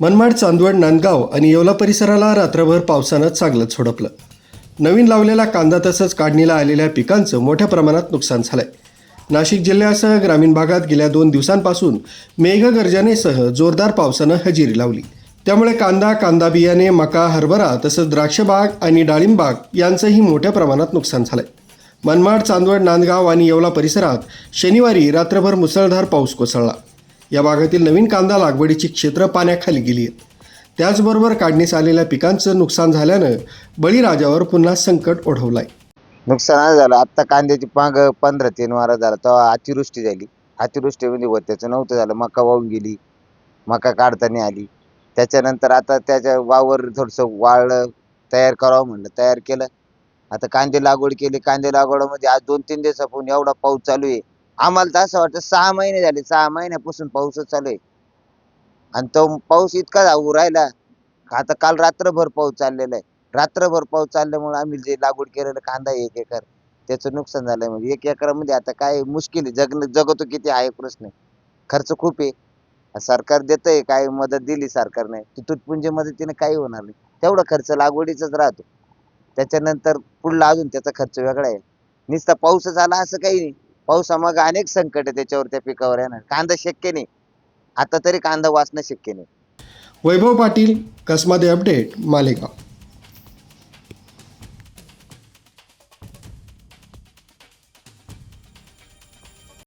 मनमाड चांदवड नांदगाव आणि येवला परिसराला रात्रभर पावसानं चांगलंच झोडपलं. नवीन लावलेला कांदा तसंच काढणीला आलेल्या पिकांचं मोठ्या प्रमाणात नुकसान झालंय. नाशिक जिल्ह्यासह ग्रामीण भागात गेल्या दोन दिवसांपासून मेघगर्जनेसह जोरदार पावसानं हजेरी लावली. त्यामुळे कांदा कांदा बियाणे मका हरभरा तसंच द्राक्षबाग आणि डाळिंबाग यांचंही मोठ्या प्रमाणात नुकसान झालंय. मनमाड चांदवड नांदगाव आणि येवला परिसरात शनिवारी रात्रभर मुसळधार पाऊस कोसळला. या भागातील नवीन कांदा लागवडीची क्षेत्र पाण्याखाली गेली आहेत. त्याचबरोबर काढणीस आलेल्या पिकांचं नुकसान झाल्यानं बळीराजावर पुन्हा संकट ओढवलंय. नुकसान झालं. आत्ता कांद्याची पांग पंधरा तीन वारा झाला. तेव्हा अतिवृष्टी झाली. अतिवृष्टी म्हणजे होत्याचं नव्हतं झालं. मका वाहून गेली. मका काढताना आली. त्याच्यानंतर आता त्याच्या वावर थोडंसं वाळलं. तयार करावं म्हणलं. तयार केलं. आता कांदे लागवड केली. कांदे लागवडामध्ये आज दोन तीन दिवसापासून एवढा पाऊस चालू आहे. आम्हाला तर असं वाटतं सहा महिने झाले सहा महिन्यापासून पाऊसच चालू आहे. आणि तो पाऊस इतका जाऊ राहिला आता काल रात्रभर पाऊस चाललेला आहे. रात्रभर पाऊस चालल्यामुळे आम्ही जे लागवड केलेलं कांदा एक एकर त्याचं नुकसान झालंय. म्हणजे एक एकरामध्ये म्हणजे आता काय मुश्किल आहे. जगणं जगतो किती आहे प्रश्न खर्च खूप आहे. सरकार देतय काय मदत दिली सरकारने. ती तुटपुंजी मदतीने काही होणार नाही. तेवढा खर्च लागवडीचाच राहतो. त्याच्यानंतर पुढला अजून त्याचा खर्च वेगळा आहे. नुसता पाऊसच आला असं काही नाही. पावसामागे अनेक संकट त्याच्यावर त्या पिकावर येणार. कांदा शक्य नाही. आता तरी कांदा वाचणं शक्य नाही. वैभव पाटील कसमादे अपडेट मालेगाव.